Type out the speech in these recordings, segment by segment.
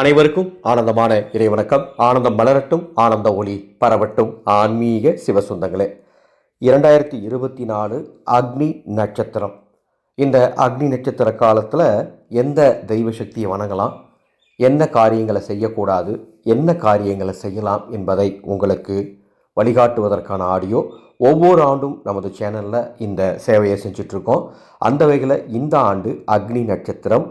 அனைவருக்கும் ஆனந்தமான இறைவணக்கம். ஆனந்தம் மலரட்டும் ஆனந்த ஒளி பரவட்டும். ஆன்மீக சிவசுந்தங்களே இரண்டாயிரத்தி இருபத்தி நாலு அக்னி நட்சத்திரம். இந்த அக்னி நட்சத்திர காலத்தில் எந்த தெய்வ சக்தியை வணங்கலாம்? என்ன காரியங்களை செய்யக்கூடாது? என்ன காரியங்களை செய்யலாம் என்பதை உங்களுக்கு வழிகாட்டுவதற்கான ஆடியோ ஒவ்வொரு ஆண்டும் நமது சேனலில் இந்த சேவையை செஞ்சிட்ருக்கோம். அந்த வகையில் இந்த ஆண்டு அக்னி நட்சத்திரம்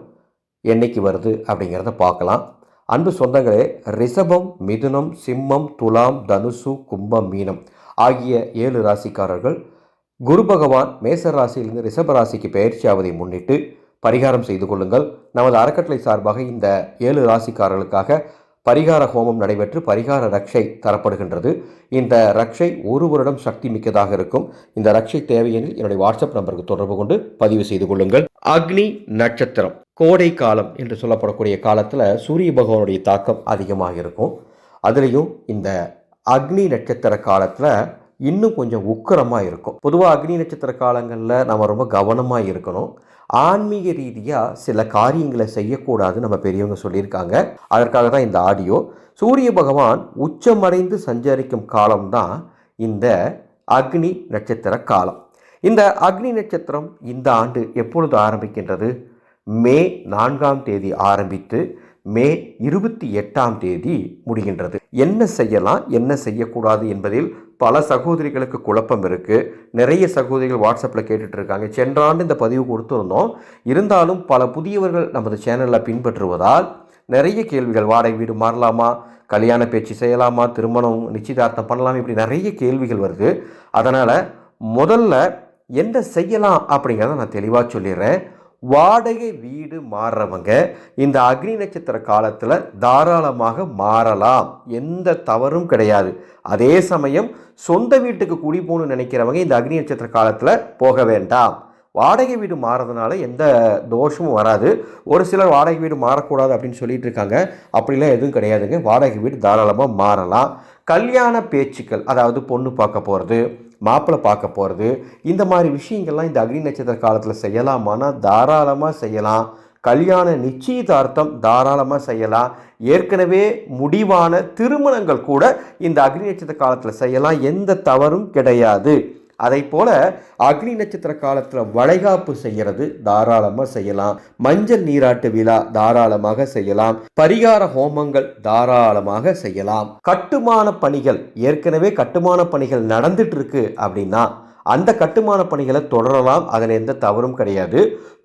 என்னைக்கு வருது அப்படிங்கிறத பார்க்கலாம். அன்பு சொந்தங்களே ரிஷபம் மிதுனம் சிம்மம் துலாம் தனுசு கும்பம் மீனம் ஆகிய ஏழு ராசிக்காரர்கள் குரு பகவான் மேச ராசியிலிருந்து ரிஷப ராசிக்கு பயிற்சி ஆவதை முன்னிட்டு பரிகாரம் செய்து கொள்ளுங்கள். நமது அறக்கட்டளை சார்பாக இந்த ஏழு ராசிக்காரர்களுக்காக பரிகார ஹோமம் நடைபெற்று பரிகார ரக்ஷை தரப்படுகின்றது. இந்த ரக்ஷை ஒரு வருடம் சக்தி மிக்கதாக இருக்கும். இந்த ரக்ஷை தேவையெனில் என்னுடைய வாட்ஸ்அப் நம்பருக்கு தொடர்பு கொண்டு பதிவு செய்து கொள்ளுங்கள். அக்னி நட்சத்திரம். கோடை காலம் என்று சொல்லப்படக்கூடிய காலத்தில் சூரிய பகவானுடைய தாக்கம் அதிகமாக இருக்கும். அதுலேயும் இந்த அக்னி நட்சத்திர காலத்தில் இன்னும் கொஞ்சம் உக்கிரமாக இருக்கும். பொதுவாக அக்னி நட்சத்திர காலங்களில் நம்ம ரொம்ப கவனமாக இருக்கணும். ஆன்மீக ரீதியாக சில காரியங்களை செய்யக்கூடாது நம்ம பெரியவங்க சொல்லியிருக்காங்க. அதற்காக தான் இந்த ஆடியோ. சூரிய பகவான் உச்சமடைந்து சஞ்சரிக்கும் காலம்தான் இந்த அக்னி நட்சத்திர காலம். இந்த அக்னி நட்சத்திரம் இந்த ஆண்டு எப்பொழுது ஆரம்பிக்கின்றது? மே நான்காம் தேதி ஆரம்பித்து மே இருபத்தி எட்டாம் தேதி முடிகின்றது. என்ன செய்யலாம் என்ன செய்யக்கூடாது என்பதில் பல சகோதரிகளுக்கு குழப்பம் இருக்குது நிறைய சகோதரிகள் வாட்ஸ்அப்பில் கேட்டுட்டு இருக்காங்க சென்ற ஆண்டு இந்த பதிவு கொடுத்துருந்தோம். இருந்தாலும் பல புதியவர்கள் நமது சேனலில் பின்பற்றுவதால் நிறைய கேள்விகள் வாடகை வீடு மாறலாமா கல்யாண பேச்சு செய்யலாமா திருமணம் நிச்சயதார்த்தம் பண்ணலாமா இப்படி நிறைய கேள்விகள் வருது. அதனால் முதல்ல என்ன செய்யலாம் அப்படிங்கிறத நான் தெளிவாக சொல்லிடுறேன். வாடகை வீடு மாறுறவங்க இந்த அக்னி நட்சத்திர காலத்தில் தாராளமாக மாறலாம். எந்த தவறும் கிடையாது. அதே சமயம் சொந்த வீட்டுக்கு குடி போகணும்னு நினைக்கிறவங்க இந்த அக்னி நட்சத்திர காலத்தில் போக வேண்டாம். வாடகை வீடு மாறதுனால எந்த தோஷமும் வராது. ஒரு சிலர் வாடகை வீடு மாறக்கூடாது அப்படின்னு சொல்லிட்டு இருக்காங்க. அப்படிலாம் எதுவும் கிடையாதுங்க. வாடகை வீடு தாராளமாக மாறலாம். கல்யாண பேச்சுக்கள் அதாவது பொண்ணு பார்க்க போகிறது மாப்பிள்ளை பார்க்க போகிறது இந்த மாதிரி விஷயங்கள்லாம் இந்த அக்னி நட்சத்திர காலத்தில் செய்யலாமானா தாராளமாக செய்யலாம். கல்யாண நிச்சயதார்த்தம் தாராளமாக செய்யலாம். ஏற்கனவே முடிவான திருமணங்கள் கூட இந்த அக்னி நட்சத்திர காலத்தில் செய்யலாம். எந்த தவறும் கிடையாது. அதை போல அக்னி நட்சத்திர காலத்தில் வளைகாப்பு செய்கிறது தாராளமாக செய்யலாம். மஞ்சள் நீராட்டு விழா தாராளமாக செய்யலாம். பரிகார ஹோமங்கள் தாராளமாக செய்யலாம். கட்டுமான பணிகள் ஏற்கனவே கட்டுமான பணிகள் நடந்துட்டு இருக்கு அப்படின்னா அந்த கட்டுமான பணிகளை தொடரலாம். அதில் எந்த தவறும் கிடையாது.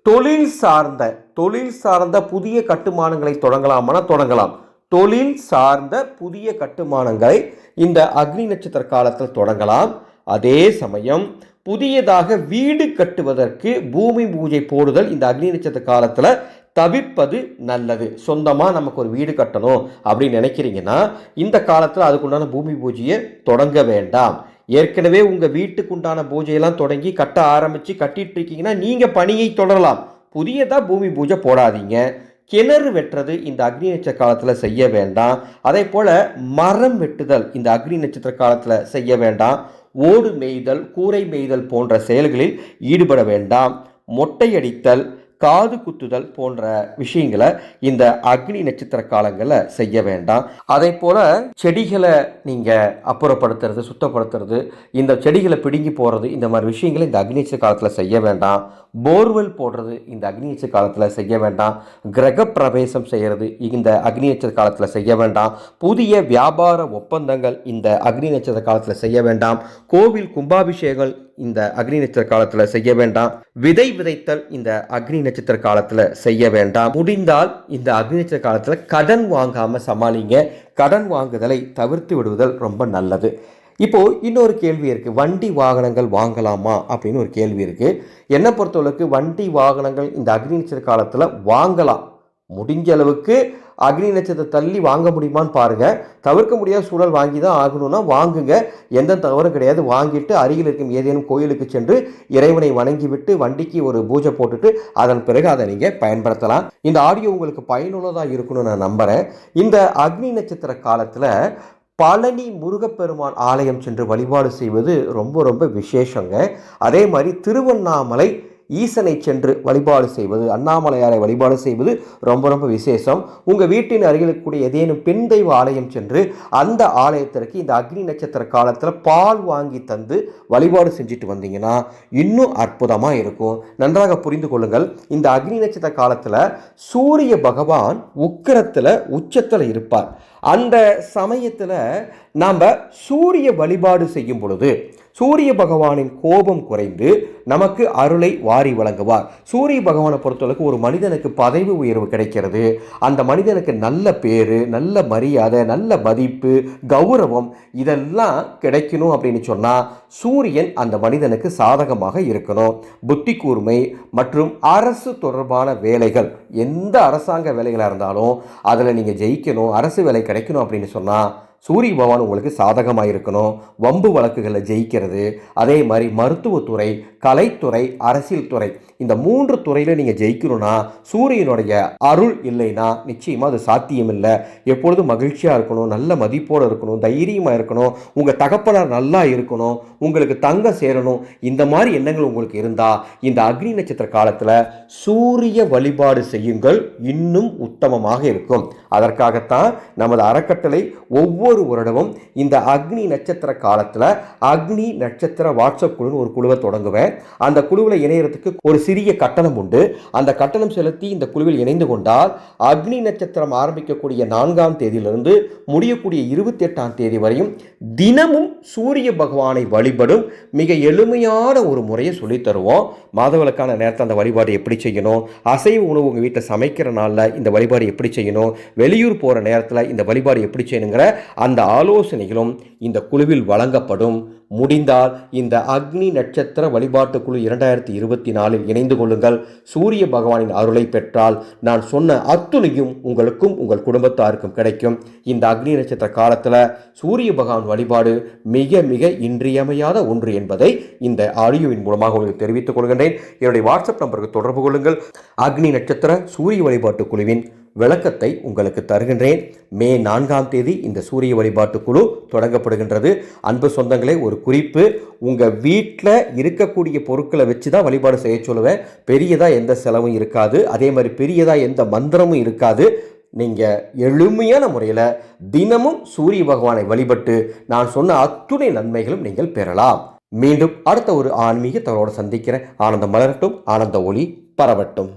தொழில் சார்ந்த தொழில் சார்ந்த புதிய கட்டுமானங்களை தொடங்கலாமானா தொடங்கலாம். தொழில் சார்ந்த புதிய கட்டுமானங்களை இந்த அக்னி நட்சத்திர காலத்தில் தொடங்கலாம். அதே சமயம் புதியதாக வீடு கட்டுவதற்கு பூமி பூஜை போடுதல் இந்த அக்னி நட்சத்திர காலத்தில் தவிர்ப்பது நல்லது. சொந்தமாக நமக்கு ஒரு வீடு கட்டணும் அப்படின்னு நினைக்கிறீங்கன்னா இந்த காலத்தில் அதுக்குண்டான பூமி பூஜையை தொடங்க வேண்டாம். ஏற்கனவே உங்கள் வீட்டுக்குண்டான பூஜையெல்லாம் தொடங்கி கட்ட ஆரம்பித்து கட்டிட்டு இருக்கீங்கன்னா நீங்கள் பணியை தொடரலாம். புதியதாக பூமி பூஜை போடாதீங்க. கிணறு வெட்டுறது இந்த அக்னி நட்சத்திர காலத்தில் செய்ய வேண்டாம். அதே போல் மரம் வெட்டுதல் இந்த அக்னி நட்சத்திர காலத்தில் செய்ய வேண்டாம். ஓடு மேய்தல் கூரை மேய்தல் போன்ற செயல்களில் ஈடுபட வேண்டாம். மொட்டையடித்தல் காது குத்துதல் போன்ற விஷயங்களை இந்த அக்னி நட்சத்திர காலங்களில் செய்ய வேண்டாம். அதே போல் செடிகளை நீங்கள் அப்புறப்படுத்துறது சுத்தப்படுத்துறது இந்த செடிகளை பிடுங்கி போகிறது இந்த மாதிரி விஷயங்களை இந்த அக்னி நட்சத்திர காலத்தில் செய்ய வேண்டாம். போர்வெல் போடுறது இந்த அக்னி நட்சத்திர காலத்தில் செய்ய வேண்டாம். கிரக பிரவேசம் செய்கிறது இந்த அக்னி நட்சத்திர காலத்தில் செய்ய வேண்டாம். புதிய வியாபார ஒப்பந்தங்கள் இந்த அக்னி நட்சத்திர காலத்தில் செய்ய வேண்டாம். கோவில் கும்பாபிஷேகங்கள் இந்த அக்னி நட்சத்திர காலத்தில் செய்ய வேண்டாம். விதை விதைத்தல் இந்த அக்னி நட்சத்திர காலத்தில் செய்ய வேண்டாம். முடிந்தால் இந்த அக்னி நட்சத்திர காலத்தில் கடன் வாங்காமல் சமாளிங்க. கடன் வாங்குதலை தவிர்த்து விடுவதல் ரொம்ப நல்லது. இப்போ இன்னொரு கேள்வி இருக்குது வண்டி வாகனங்கள் வாங்கலாமா? அப்படின்னு ஒரு கேள்வி இருக்குது என்னை பொறுத்தளவுக்கு வண்டி வாகனங்கள் இந்த அக்னி நட்சத்திர காலத்தில் வாங்கலாம். முடிஞ்ச அளவுக்கு அக்னி நட்சத்திரம் தள்ளி வாங்க முடியுமான்னு பாருங்கள் தவிர்க்க முடியாத சூழல் வாங்கி தான் ஆகணும்னா வாங்குங்க. எந்த தவறும் கிடையாது. வாங்கிட்டு அருகில் இருக்கும் ஏதேனும் கோயிலுக்கு சென்று இறைவனை வணங்கிவிட்டு வண்டிக்கு ஒரு பூஜை போட்டுட்டு அதன் பிறகு அதை நீங்கள் பயன்படுத்தலாம். இந்த ஆடியோ உங்களுக்கு பயனுள்ளதாக இருக்கணும்னு நான் நம்புகிறேன் இந்த அக்னி நட்சத்திர காலத்தில் பழனி முருகப்பெருமான் ஆலயம் சென்று வழிபாடு செய்வது ரொம்ப ரொம்ப விசேஷங்க. அதே மாதிரி திருவண்ணாமலை ஈசனை சென்று வழிபாடு செய்வது அண்ணாமலையாரை வழிபாடு செய்வது ரொம்ப ரொம்ப விசேஷம். உங்கள் வீட்டின் அருகில் இருக்கக்கூடிய ஏதேனும் பெண் தெய்வ ஆலயம் சென்று அந்த ஆலயத்திற்கு இந்த அக்னி நட்சத்திர காலத்தில் பால் வாங்கி தந்து வழிபாடு செஞ்சுட்டு வந்தீங்கன்னா இன்னும் அற்புதமாக இருக்கும். நன்றாக புரிந்து கொள்ளுங்கள். இந்த அக்னி நட்சத்திர காலத்தில் சூரிய பகவான் உக்கிரத்தில் உச்சத்தில் இருப்பார். அந்த சமயத்தில் நாம் சூரிய வழிபாடு செய்யும் பொழுது சூரிய பகவானின் கோபம் குறைந்து நமக்கு அருளை வாரி வழங்குவார். சூரிய பகவானை பொறுத்தளவுக்கு ஒரு மனிதனுக்கு பதவி உயர்வு கிடைக்கிறது. அந்த மனிதனுக்கு நல்ல பேரு நல்ல மரியாதை நல்ல மதிப்பு கௌரவம் இதெல்லாம் கிடைக்கணும் அப்படின்னு சொன்னால் சூரியன் அந்த மனிதனுக்கு சாதகமாக இருக்கணும். புத்தி கூர்மை மற்றும் அரசு தொடர்பான வேலைகள் எந்த அரசாங்க வேலைகளாக இருந்தாலும் அதில் நீங்கள் ஜெயிக்கணும் அரசு வேலை கிடைக்கணும் அப்படின்னு சொன்னால் சூரிய பகவான் உங்களுக்கு சாதகமாக இருக்கணும் வம்பு வழக்குகளில் ஜெயிக்கிறது. அதே மாதிரி மருத்துவத்துறை கலைத்துறை அரசியல் துறை. இந்த மூன்று துறையில் நீங்கள் ஜெயிக்கணும்னா சூரியனுடைய அருள் இல்லைன்னா நிச்சயமாக அது சாத்தியம் இல்லை எப்பொழுதும் மகிழ்ச்சியாக இருக்கணும் நல்ல மதிப்போடு இருக்கணும் தைரியமாக இருக்கணும் உங்கள் தகப்பனார் நல்லா இருக்கணும் உங்களுக்கு தங்க சேரணும் இந்த மாதிரி எண்ணங்கள் உங்களுக்கு இருந்தால் இந்த அக்னி நட்சத்திர காலத்தில் சூரிய வழிபாடு செய்யுங்கள் இன்னும் உத்தமமாக இருக்கும். அதற்காகத்தான் நமது அறக்கட்டளை ஒவ்வொரு வருடமும் இந்த அக்னி நட்சத்திர காலத்தில் அக்னி நட்சத்திர வாட்ஸ்அப் குழுன்னு ஒரு குழுவை தொடங்குவேன். அந்த குழுவில் இணையறதுக்கு ஒரு சிறிய கட்டணம் உண்டு. அந்த கட்டணம் செலுத்தி இந்த குழுவில் இணைந்து கொண்டால் அக்னி நட்சத்திரம் ஆரம்பிக்கக்கூடிய நான்காம் தேதியிலிருந்து முடியக்கூடிய இருபத்தி எட்டாம் தேதி வரையும் தினமும் சூரிய பகவானை வழிபடும் மிக எளிமையான ஒரு முறையை சொல்லித்தருவோம் மாதவிளக்கான நேரத்தில் அந்த வழிபாடு எப்படி செய்யணும்? அசைவ உணவு உங்கள் வீட்டில் சமைக்கிற நாளில் இந்த வழிபாடு எப்படி செய்யணும்? வெளியூர் போகிற நேரத்தில் இந்த வழிபாடு எப்படி செய்யணுங்கிற அந்த ஆலோசனைகளும் இந்த குழுவில் வழங்கப்படும். முடிந்தால் இந்த அக்னி நட்சத்திர வழிபாட்டு குழு இரண்டாயிரத்தி இருபத்தி நாலில் இணைந்து கொள்ளுங்கள். சூரிய பகவானின் அருளை பெற்றால் நான் சொன்ன அத்துணையும் உங்களுக்கும் உங்கள் குடும்பத்தாருக்கும் கிடைக்கும். இந்த அக்னி நட்சத்திர காலத்தில் சூரிய பகவான் வழிபாடு மிக மிக இன்றியமையாத ஒன்று என்பதை இந்த ஆடியோவின் மூலமாக உங்களுக்கு தெரிவித்துக் கொள்கின்றேன். என்னுடைய வாட்ஸ்அப் நம்பருக்கு தொடர்பு கொள்ளுங்கள். அக்னி நட்சத்திர சூரிய வழிபாட்டு குழுவின் விளக்கத்தை உங்களுக்கு தருகின்றேன். மே நான்காம் தேதி இந்த சூரிய வழிபாட்டு குழு தொடங்கப்படுகின்றது. அன்பு சொந்தங்களே ஒரு குறிப்பு. உங்கள் வீட்டில் இருக்கக்கூடிய பொருட்களை வச்சு தான் வழிபாடு செய்ய சொல்லுவேன். பெரியதாக எந்த செலவும் இருக்காது. அதே மாதிரி பெரியதாக எந்த மந்திரமும் இருக்காது. நீங்கள் எளிமையான முறையில் தினமும் சூரிய பகவானை வழிபட்டு நான் சொன்ன அத்துணை நன்மைகளும் நீங்கள் பெறலாம். மீண்டும் அடுத்த ஒரு ஆன்மீக தவறோடு சந்திக்கிறேன். ஆனந்தம் மலரட்டும் ஆனந்த ஒளி பரவட்டும்.